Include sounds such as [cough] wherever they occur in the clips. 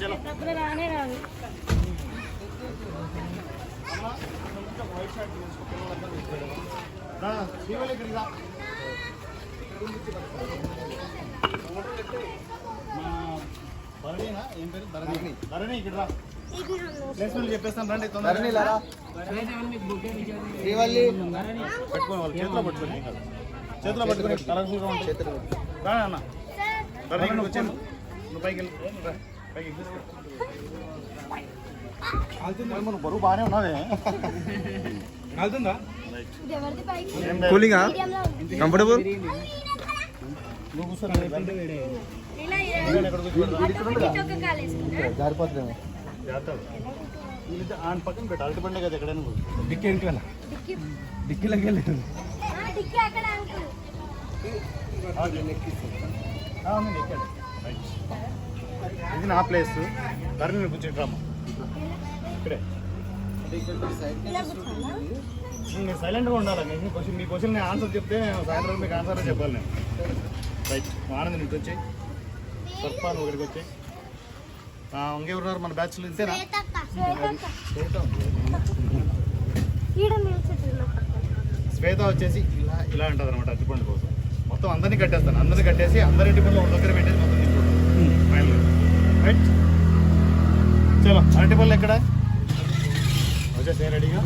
రానే రాదు భరణినా? ఏం పేరు? భరణి. భరణి, ఇక్కడ రా. ప్లేస్మెంట్ రండి శ్రీవల్లి. వాళ్ళు చేతిలో పట్టుకొని. చేతిలో పట్టుకొని కలర్ఫుల్గా ఉంటుంది. రా అన్న. భరణి వచ్చాను నువ్వు పైకి వెళ్ళి. మనం బరువు బాగానే ఉన్నావే కాలుతుందా. కూలింగా. కంఫర్టబుల్ నువ్వు వేసుకుంటా జారిపోతుందేమో ఆయన పక్కన పెట్టు అరటి పండే కదా ఎక్కడైనా కూర్చో. డిక్కి డిక్కిలోకి వెళ్ళలేదు అక్కడ ఇది నా ప్లేస్. ధరణి కూర్చోట్రామా ఇక్కడే. మీరు సైలెంట్గా ఉండాలి. మీకు క్వశ్చన్ మీ క్వశ్చన్ నేను ఆన్సర్ చెప్తే నేను సాయంత్రం మీకు ఆన్సర్ చెప్పాలి నేను. రైట్ ఆనంద్ నీకు వచ్చి సర్పా నువ్వు ఇక్కడికి వచ్చి ఇంకెవరున్నారు? మన బ్యాచ్లో ఇంతేనా? శ్వేత వచ్చేసి ఇలా ఇలా ఉంటుంది అనమాట అరటిపండు కోసం. మొత్తం అందరినీ కట్టేస్తాను. అందరినీ కట్టేసి అందరి అరటిపండ్లు ఒక దగ్గర పెట్టేసి మొత్తం తింటున్నాను. ఫైనల్ రైట్ చలో అరటిపళ్ళు ఎక్కడ వచ్చేసి రెడీగా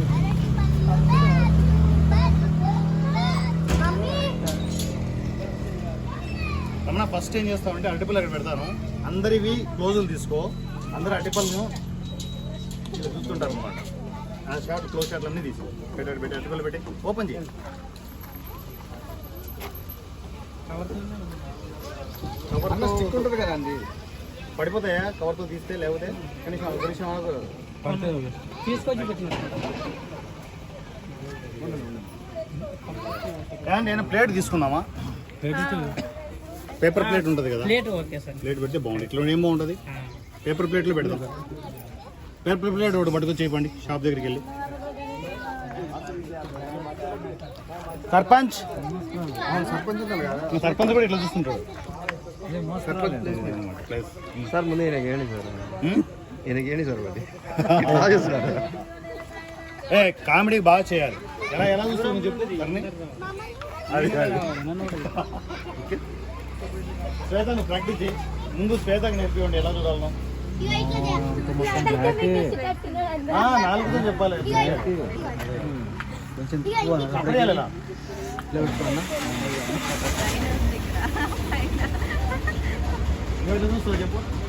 రమణ ఫస్ట్ ఏం చేస్తామంటే అరటిపళ్ళు అక్కడ పెడతాను. అందరివి క్లోజులు తీసుకో. అందరు అరటిపళ్ళను ఇలా చూస్తుంటారు అనమాట ఆ షార్ట్ క్లోజ్ షాట్లు అన్నీ తీసుకో. పెట్టాడు పెట్టి అరటిపళ్ళు పెట్టి ఓపెన్ చేయండి కవర్ స్టిక్ ఉంటుంది కదా అండి. పడిపోతాయా? కవర్తో తీస్తే లేకపోతే కనీసం ఆగు. తీసుకొచ్చి పెట్టిన నేను ప్లేట్ తీసుకుందామా? పేపర్ ప్లేట్ ఉంటుంది కదా. Plate okay sir. ప్లేట్ పెడితే బాగుంది ఇట్లా ఏం బాగుంటుంది? పేపర్ ప్లేట్లో పెడదాం. పేపర్ ప్లేట్ ఒకటి పట్టుకొని చేయకండి షాప్ దగ్గరికి వెళ్ళి. సర్పంచ్? సర్పంచ్ కూడా ఇట్లా చూస్తుంటాడు. ప్లేస్. సార్ ముందు ఈయనకి ఏంటి సార్. ఉమ్? ఈయనకి ఏంటి సార్ ఒకటి. [laughs] బాగా చేస్తున్నారు ఏ కామెడీ బాగా చేయాలి. ఎలా ఎలా చూస్తావు చెప్పు సర్ని? అది కాదు. శ్వేత నువ్వు ప్రాక్టీస్ చేయి. ముందు శ్వేతకి నేర్పివ్వండి ఎలా చూడాలను. ఆ, నాలుగుతో చెప్పాలి. అప్పుడే వెళ్ళాలా? నువ్వు ఎట్లా చూస్తావు చెప్పు